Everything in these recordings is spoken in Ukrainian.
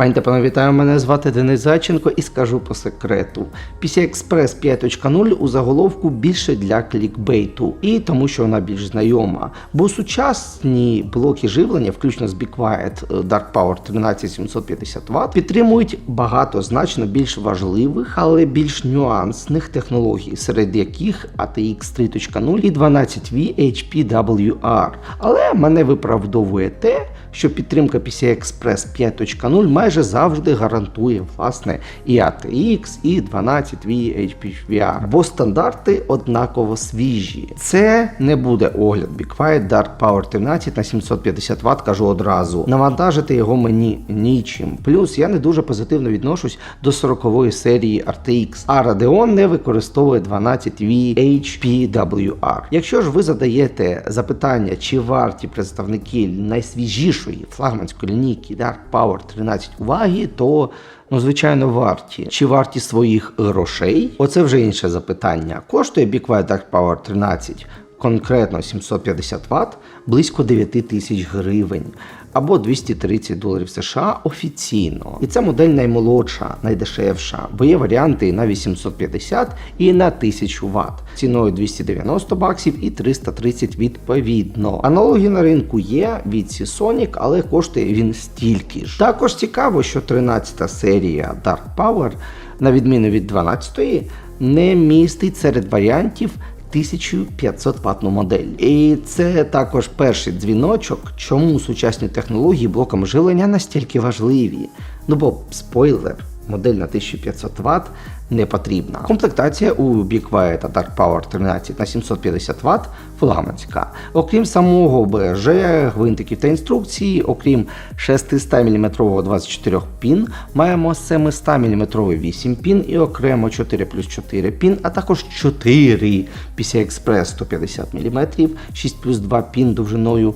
Пані та панове, вітаю, мене звати Денис Зайченко і скажу по секрету. PCI Express 5.0 у заголовку більше для клікбейту і тому, що вона більш знайома. Бо сучасні блоки живлення, включно з Be Quiet е, Dark Power 13750 Вт, підтримують багато значно більш важливих, але більш нюансних технологій, серед яких ATX 3.0 і 12V HPWR. Але мене виправдовує те, що підтримка PCI Express 5.0 майже завжди гарантує власне і ATX, і 12V HPVR, бо стандарти однаково свіжі. Це не огляд огляд Be Quiet Dark Power 13 на 750 Вт, кажу одразу. Навантажити його мені нічим. Плюс я не дуже позитивно відношусь до 40-ї серії RTX, а Radeon не використовує 12V HPWR. Якщо ж ви задаєте запитання, чи варті представники найсвіжішої флагманської лінійки Dark Power 13 уваги, то Ну, звичайно, варті. Чи варті своїх грошей? Оце вже інше запитання. Коштує Quiet Dark Power 13 конкретно 750 Вт близько 9 тисяч гривень або 230 доларів США офіційно. І ця модель наймолодша, найдешевша, бо є варіанти на 850 і на 1000 Вт ціною 290 баксів і 330 відповідно. Аналоги на ринку є від Seasonic, але коштує він стільки ж. Також цікаво, що 13 серія Dark Power, на відміну від 12-ї, не містить серед варіантів 1500 ватну модель. І це також перший дзвіночок, чому сучасні технології блоком живлення настільки важливі. Ну бо спойлер, модель на 1500 Вт не потрібна. Комплектація у Be Dark Power 13 на 750 Вт флагманська. Окрім самого БЖ, гвинтиків та інструкції, окрім 600 мм 24 пін, маємо 700 мм 8 пін і окремо 4 плюс 4 пін, а також 4 PCI Express 150 мм, 6 плюс 2 пін довжиною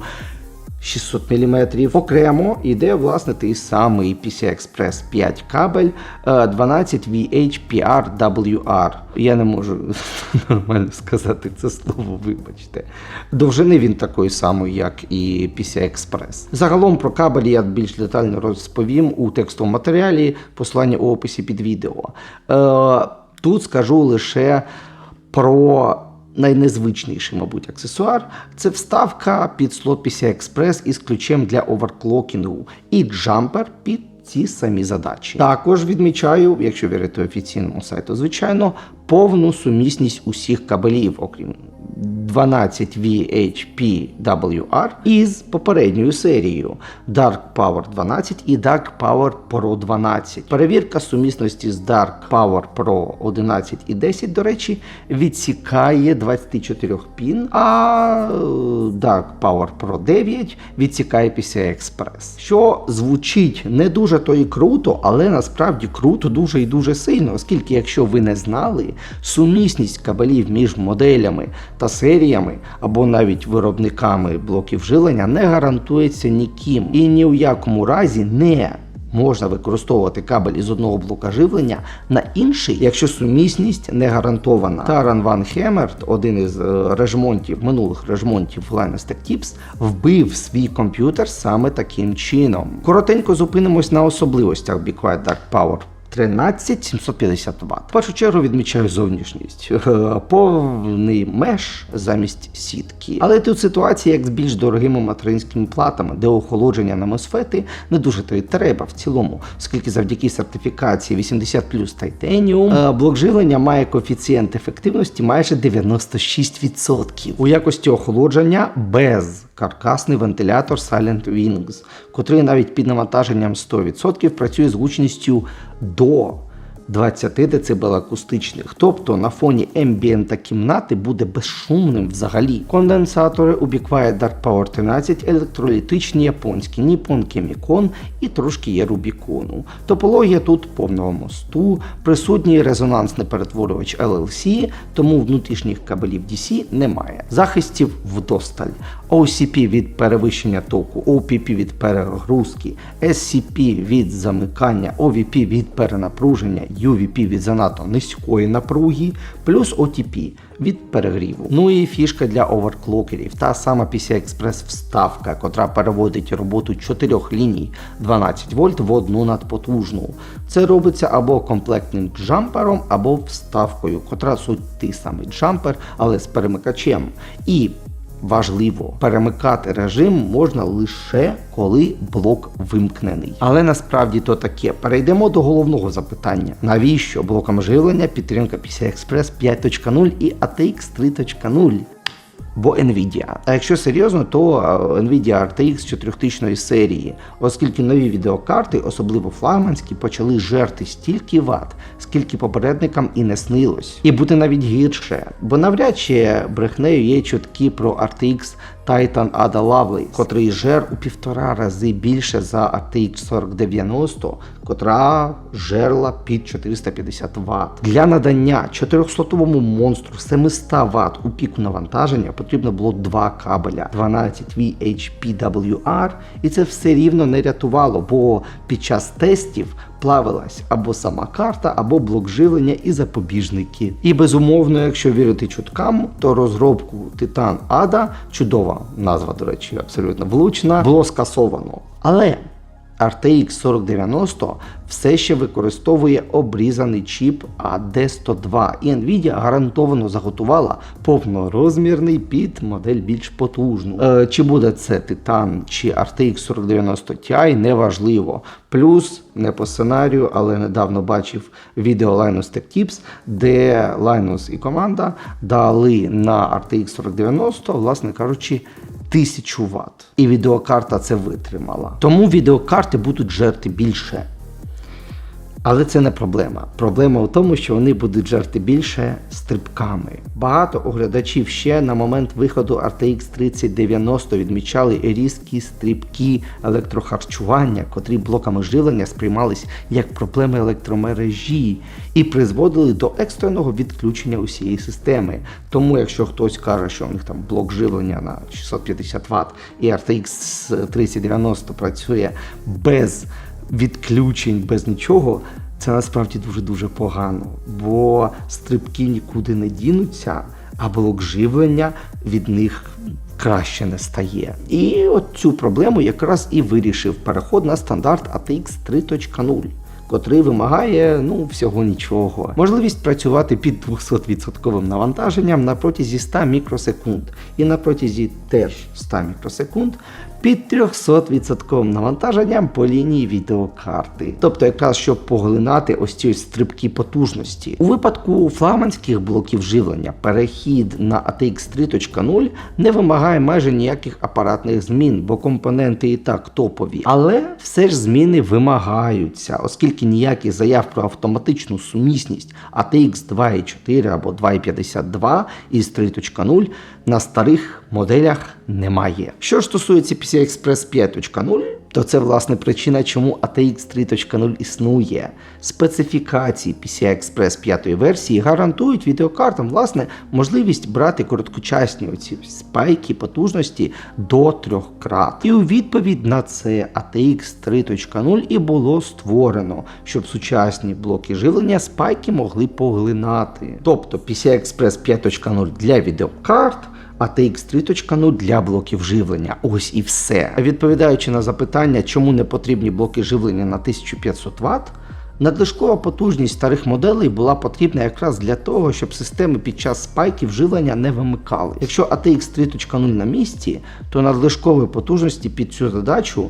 600 мм. Окремо йде власне той самий PCI Express 5 кабель е, 12VHPRWR. Я не можу нормально сказати це слово, вибачте. Довжини він такої самої, як і PCI Express. Загалом про кабель я більш детально розповім у текстовому матеріалі, посилання у описі під відео. Е, Тут скажу лише про найнезвичніший, мабуть, аксесуар це вставка під слот PCI Express із ключем для оверклокінгу і джампер під ці самі задачі. Також відмічаю, якщо вірити офіційному сайту, звичайно, повну сумісність усіх кабелів, окрім 12VHPWR із попередньою серією Dark Power 12 і Dark Power Pro 12. Перевірка сумісності з Dark Power Pro 11 і 10, до речі, відсікає 24 пін, а е, Dark Power Pro 9 відсікає PCI Express. Що звучить не дуже то і круто, але насправді круто дуже і дуже сильно, оскільки, якщо ви не знали, сумісність кабелів між моделями та серіями або навіть виробниками блоків жилення не гарантується ніким і ні в якому разі не можна використовувати кабель із одного блока живлення на інший, якщо сумісність не гарантована. Таран Ван Хемерт, один із е, режмонтів, минулих режмонтів Linus Tech Tips, вбив свій комп'ютер саме таким чином. Коротенько зупинимось на особливостях Be Quiet Dark Power 13 750 Вт. В першу чергу відмічаю зовнішність. Е, Повний меш замість сітки. Але тут ситуація як з більш дорогими материнськими платами, де охолодження на мосфети не дуже то й треба в цілому, оскільки завдяки сертифікації 80 плюс Titanium е, блок живлення має коефіцієнт ефективності майже 96%. У якості охолодження без каркасний вентилятор Silent Wings, котрий навіть під навантаженням 100% працює з гучністю до 20 дБ акустичних, тобто на фоні ембієнта кімнати буде безшумним взагалі. Конденсатори у Be Dark Power 13 електролітичні японські, Nippon Chemicon і трошки є Рубікону. Топологія тут повного мосту, присутній резонансний перетворювач LLC, тому внутрішніх кабелів DC немає. Захистів вдосталь. OCP від перевищення току, OPP від перегрузки, SCP від замикання, OVP від перенапруження UVP від занадто низької напруги, плюс OTP від перегріву. Ну і фішка для оверклокерів, та сама PCI-Express вставка, котра переводить роботу чотирьох ліній 12 вольт в одну надпотужну. Це робиться або комплектним джампером, або вставкою, котра суть той самий джампер, але з перемикачем. І Важливо, перемикати режим можна лише коли блок вимкнений. Але насправді то таке. Перейдемо до головного запитання: навіщо блокам живлення підтримка PCI-Express 5.0 і ATX 3.0? Бо Nvidia. А якщо серйозно, то е, Nvidia RTX 4000 серії, оскільки нові відеокарти, особливо флагманські, почали жерти стільки ват, скільки попередникам і не снилось. І буде навіть гірше, бо навряд чи брехнею є чутки про RTX Titan Ada Lovelace, котрий жер у півтора рази більше за RTX 4090, котра жерла під 450 Вт. Для надання 400-му монстру 700 Вт у піку навантаження потрібно було два кабеля 12 VHPWR, і це все рівно не рятувало, бо під час тестів плавилась або сама карта, або блок живлення і запобіжники. І безумовно, якщо вірити чуткам, то розробку Титан Ада, чудова назва, до речі, абсолютно влучна, було скасовано. Але RTX 4090 все ще використовує обрізаний чіп AD102, і Nvidia гарантовано заготувала повнорозмірний під модель більш потужну. Е, чи буде це Titan чи RTX 4090 Ti, неважливо. Плюс не по сценарію, але недавно бачив відео Linus Tech Tips, де Linus і команда дали на RTX 4090, власне кажучи, 1000 Вт. І відеокарта це витримала. Тому відеокарти будуть жерти більше. Але це не проблема. Проблема в тому, що вони будуть жерти більше стрибками. Багато оглядачів ще на момент виходу RTX 3090 відмічали різкі стрибки електрохарчування, котрі блоками живлення сприймались як проблеми електромережі і призводили до екстреного відключення усієї системи. Тому, якщо хтось каже, що у них там блок живлення на 650 Вт і RTX 3090 працює без відключень без нічого, це насправді дуже-дуже погано, бо стрибки нікуди не дінуться, а блок живлення від них краще не стає. І от цю проблему якраз і вирішив переход на стандарт ATX 3.0. Котрий вимагає ну всього нічого. Можливість працювати під 200% навантаженням на протязі 100 мікросекунд, і на протязі теж 100 мікросекунд під 300% навантаженням по лінії відеокарти. Тобто, якраз щоб поглинати ось ці стрибки потужності. У випадку флагманських блоків живлення перехід на ATX 3.0 не вимагає майже ніяких апаратних змін, бо компоненти і так топові. Але все ж зміни вимагаються, оскільки ніяких заяв про автоматичну сумісність ATX 2.4 або 2.52 із 3.0 на старих моделях немає. Що ж стосується PCI Express 5.0, то це власне причина, чому ATX 3.0 існує. Специфікації PCI Express 5 версії гарантують відеокартам власне можливість брати короткочасні оці спайки потужності до трьох крат. І у відповідь на це ATX 3.0 і було створено, щоб сучасні блоки живлення спайки могли поглинати. Тобто PCI Express 5.0 для відеокарт. ATX 3.0 для блоків живлення. Ось і все. Відповідаючи на запитання, чому не потрібні блоки живлення на 1500 Вт, надлишкова потужність старих моделей була потрібна якраз для того, щоб системи під час спайків живлення не вимикали. Якщо ATX 3.0 на місці, то надлишкової потужності під цю задачу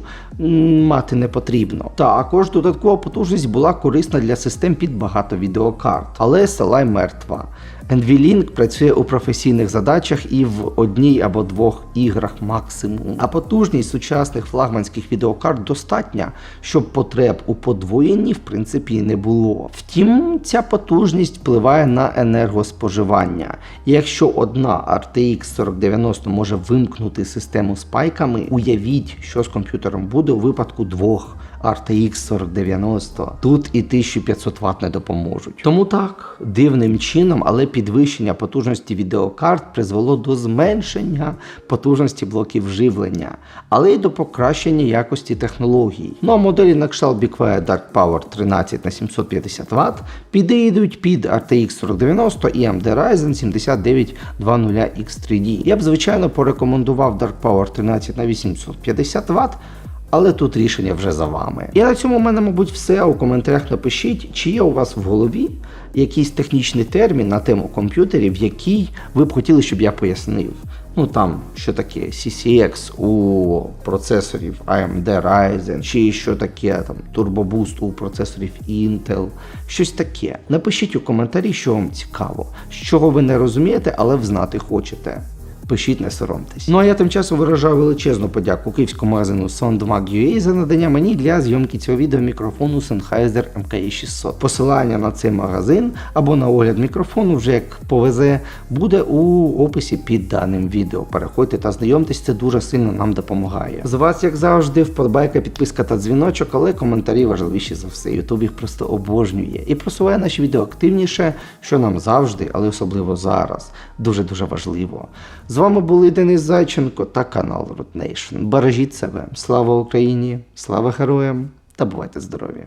мати не потрібно. Також додаткова потужність була корисна для систем під багато відеокарт, але SLI мертва. NVLink працює у професійних задачах і в одній або двох іграх максимум. А потужність сучасних флагманських відеокарт достатня, щоб потреб у подвоєнні в принципі не було. Втім, ця потужність впливає на енергоспоживання. Якщо одна RTX 4090 може вимкнути систему спайками, уявіть, що з комп'ютером буде у випадку двох RTX 4090. Тут і 1500 Вт не допоможуть. Тому так, дивним чином, але підвищення потужності відеокарт призвело до зменшення потужності блоків живлення, але й до покращення якості технологій. Ну а моделі на кшталт BeQuiet Dark Power 13 на 750 Вт підійдуть під RTX 4090 і AMD Ryzen 7920X3D. Я б звичайно порекомендував Dark Power 13 на 850 Вт. Але тут рішення вже за вами. І на цьому в мене, мабуть, все. У коментарях напишіть, чи є у вас в голові якийсь технічний термін на тему комп'ютерів, який ви б хотіли, щоб я пояснив. Ну там, що таке CCX у процесорів AMD Ryzen, чи що таке там Turbo Boost у процесорів Intel, щось таке. Напишіть у коментарі, що вам цікаво, чого ви не розумієте, але взнати хочете. Пишіть, не соромтесь. Ну а я тим часом виражаю величезну подяку київському магазину SoundMag.ua за надання мені для зйомки цього відео мікрофону Sennheiser MKE 600. Посилання на цей магазин або на огляд мікрофону, вже як повезе, буде у описі під даним відео. Переходьте та знайомтесь, це дуже сильно нам допомагає. З вас, як завжди, вподобайка, підписка та дзвіночок, але коментарі важливіші за все. Ютуб їх просто обожнює і просуває наші відео активніше, що нам завжди, але особливо зараз, дуже дуже важливо. З вами були Денис Зайченко та канал Nation. Бережіть себе. Слава Україні, слава героям та бувайте здорові!